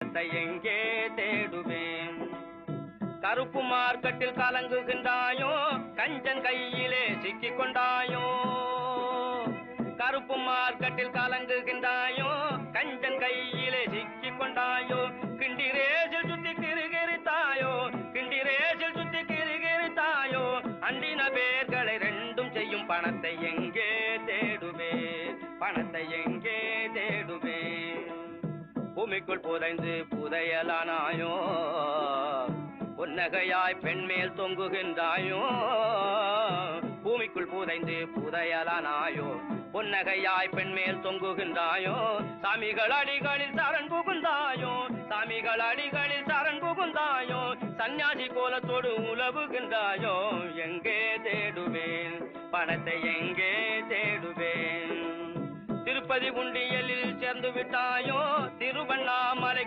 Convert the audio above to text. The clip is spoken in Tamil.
எங்கே தேடுவேன் கருப்பு மார்க்கெட்டில் கலங்குகின்றாயோ? கஞ்சன் கையிலே சிக்கிக் கொண்டாயோ? கருப்பு மார்க்கெட்டில் கலங்குகின்றாயோ? கஞ்சன் கையிலே சிக்கிக் கொண்டாயோ? கிண்டி ரேசில் சுத்தி கிருகிருத்தாயோ? கிண்டி ரேசில் சுத்தி கிருகிருத்தாயோ? அண்டின பேர்களை ரெண்டும் செய்யும் பணத்தை எங்கே தேடுவே பணத்தை எங்கே தேடுவே பூமிக்குள் புதைந்து புதையலானாயோ? புன்னகையாய் பெண்மேல் தொங்குகின்றாயோ? பூமிக்குள் புதைந்து புதையலானாயோ? புன்னகையாய் பெண்மேல் தொங்குகின்றாயோ? சாமிகள் அடிகளில் சரண் புகுந்தாயோ? சாமிகள் அடிகளில் சரண் புகுந்தாயோ? சந்நியாசி கோலத்தோடு உலவுகின்றாயோ? எங்கே தேடுவேன்? பணத்தை எங்கே திருப்பதி உண்டியலில் சேர்ந்து விட்டாயோ திருவண்ணாமலை